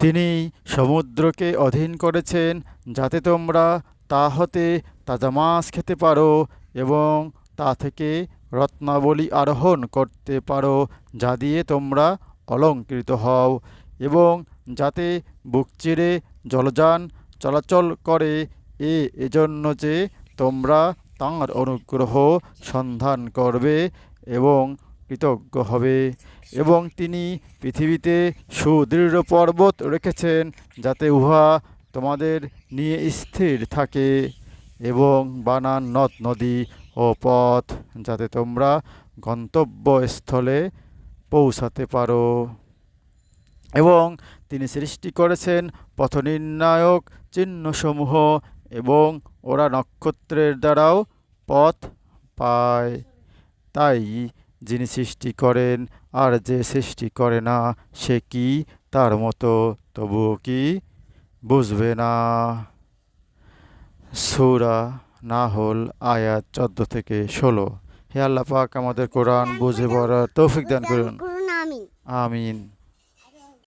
তিনি সমুদ্রকে অধীন করেছেন যাতে তোমরা তা হতে তাজা মাছ খেতে পারো এবং তা থেকে রত্নাবলী আরোহণ করতে পারো, যা দিয়ে তোমরা অলঙ্কৃত হও এবং যাতে বুক চিরে জলযান চলাচল করে, এ এজন্য যে তোমরা তাঁর অনুগ্রহ সন্ধান করবে এবং কৃতজ্ঞ হবে। এবং তিনি পৃথিবীতে সুদৃঢ় পর্বত রেখেছেন যাতে উহা তোমাদের নিয়ে স্থির থাকে এবং বানান নদ নদী ও পথ যাতে তোমরা গন্তব্যস্থলে পৌঁছাতে পারো। এবং তিনি সৃষ্টি করেছেন পথ নির্ণায়ক চিহ্নসমূহ এবং ওরা নক্ষত্রের দ্বারাও পথ পায়। তাই যিনি সৃষ্টি করেন আর যে সৃষ্টি করে না সে কি তার মতো? তবুও কি বুঝবে না? সৌরা না হল আয়াত চোদ্দ থেকে ষোলো। হে আল্লাহ পাক আমাদের কোরআন বুঝে পড়ার তৌফিক দান করুন। আমিন।